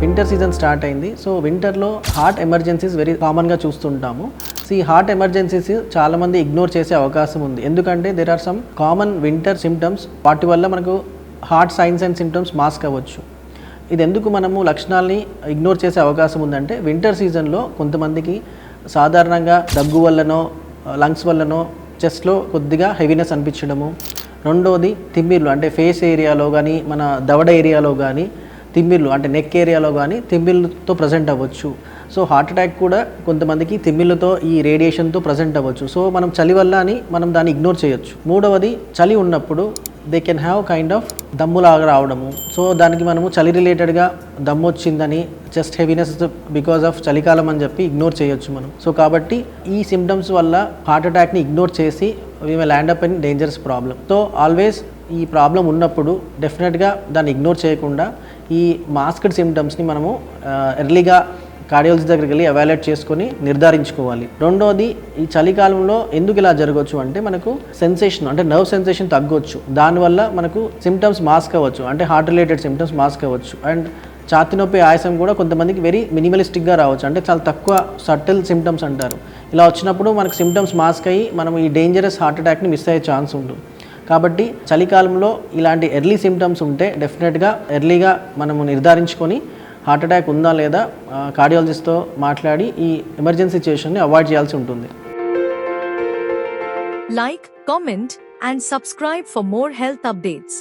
Winter season start అయింది. So వింటర్లో heart emergencies very కామన్గా చూస్తుంటాము. సో ఈ హార్ట్ ఎమర్జెన్సీస్ చాలామంది ఇగ్నోర్ చేసే అవకాశం ఉంది. ఎందుకంటే there are some common winter symptoms వాటి వల్ల మనకు heart signs and symptoms mask అవ్వచ్చు. ఇది ఎందుకు మనము లక్షణాలని ఇగ్నోర్ చేసే అవకాశం ఉందంటే వింటర్ సీజన్లో కొంతమందికి సాధారణంగా దగ్గు వల్లనో లంగ్స్ వల్లనో చెస్ట్లో కొద్దిగా హెవీనెస్ అనిపించడము. రెండోది తిమ్మిర్లు అంటే ఫేస్ ఏరియాలో కానీ మన దవడ ఏరియాలో కానీ తిమ్మిళ్ళు అంటే నెక్ ఏరియాలో కానీ తిమ్మిళ్ళతో ప్రజెంట్ అవ్వచ్చు. సో హార్ట్ అటాక్ కూడా కొంతమందికి తిమ్మిళ్ళతో ఈ రేడియేషన్తో ప్రజెంట్ అవ్వచ్చు. సో మనం చలి వల్ల అని మనం దాన్ని ఇగ్నోర్ చేయొచ్చు. మూడవది చలి ఉన్నప్పుడు they can have kind of దమ్ములాగా రావడము. సో దానికి మనము చలి రిలేటెడ్గా దమ్ము వచ్చిందని జస్ట్ హెవీనెస్ బికాజ్ ఆఫ్ చలికాలం అని చెప్పి ఇగ్నోర్ చేయొచ్చు మనం. సో కాబట్టి ఈ సిమ్టమ్స్ వల్ల హార్ట్ అటాక్ని ఇగ్నోర్ చేసి we may land up in dangerous problem so always ఈ ప్రాబ్లం ఉన్నప్పుడు డెఫినెట్గా దాన్ని ఇగ్నోర్ చేయకుండా ఈ మాస్క్డ్ సిమ్టమ్స్ని మనము ఎర్లీగా కార్డియాలజీ దగ్గరికి వెళ్ళి అవాల్యుయేట్ చేసుకొని నిర్ధారించుకోవాలి. రెండోది ఈ చలికాలంలో ఎందుకు ఇలా జరగవచ్చు అంటే మనకు సెన్సేషన్ అంటే నర్వ్ సెన్సేషన్ తగ్గొచ్చు. దానివల్ల మనకు సిమ్టమ్స్ మాస్క్ అవ్వచ్చు అంటే హార్ట్ రిలేటెడ్ సిమ్టమ్స్ మాస్క్ అవ్వచ్చు. అండ్ ఛాతి నొప్పి ఆయాసం కూడా కొంతమందికి వెరీ మినిమలిస్టిక్గా రావచ్చు. అంటే చాలా తక్కువ సటిల్ సిమ్టమ్స్ అంటారు. ఇలా వచ్చినప్పుడు మనకు సిమ్టమ్స్ మాస్క్ అయ్యి మనం ఈ డేంజరస్ హార్ట్ అటాక్ని మిస్ అయ్యే ఛాన్స్ ఉంటుంది. కాబట్టి చలికాలంలో ఇలాంటి ఎర్లీ సిమ్టమ్స్ ఉంటే డెఫినెట్గా ఎర్లీగా మనము నిర్ధారించుకొని హార్ట్ అటాక్ ఉందా లేదా కార్డియాలజిస్ట్తో మాట్లాడి ఈ ఎమర్జెన్సీ సిచ్యుయేషన్ని అవాయిడ్ చేయాల్సి ఉంటుంది. Like comment and subscribe for more health updates